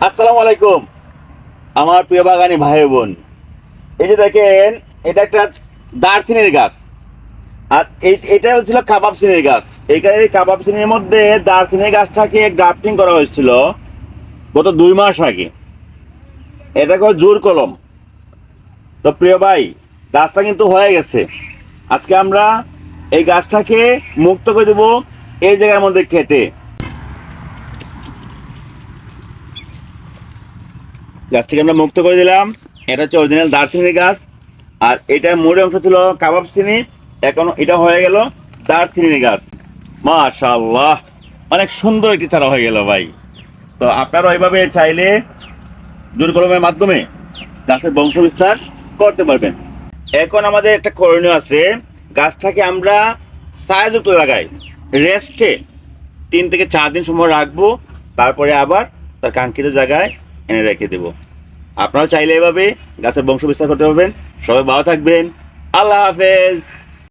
আসসালামু আলাইকুম, আমার প্রিয় বাগানি ভাই বোন। এই যে দেখেন, এটা একটা দারচিনির গাছ। আর এই- এটা হচ্ছিল কাবাব চিনির গাছ। এইখানে এই কাবাব চিনির মধ্যে দারচিনির গাছটাকে গ্রাফটিং করা হয়েছিল গত দুই মাস আগে। এটাকে জোর কলম। তো প্রিয় ভাই, গাছটা কিন্তু হয়ে গেছে। আজকে আমরা এই গাছটাকে মুক্ত করে দেবো এই জায়গার মধ্যে কেটে গাছটিকে আমরা মুক্ত করে দিলাম। এটা হচ্ছে অরিজিনাল দারচিনির গাছ। আর এটার মুড়ে অংশ ছিল কাবাব চিনি। এখন এটা হয়ে গেল দারচিনির গাছ। মাশাল্লাহ অনেক সুন্দর একটি চারা হয়ে গেল ভাই। তো আপনারা ওইভাবে চাইলে দূর কলমের মাধ্যমে গাছের বংশ বিস্তার করতে পারবেন। এখন আমাদের একটা করণীয় আছে। গাছটাকে আমরা ছায়াযুক্ত লাগাই রেস্টে তিন থেকে চার দিন সময় রাখব। তারপরে আবার তার কাঙ্ক্ষিত জায়গায় এনে রেখে দেব। আপনারা চাইলে এভাবে গাছের বংশ বিস্তার করতে পারবেন। সবাই ভালো থাকবেন। আল্লাহ হাফেজ।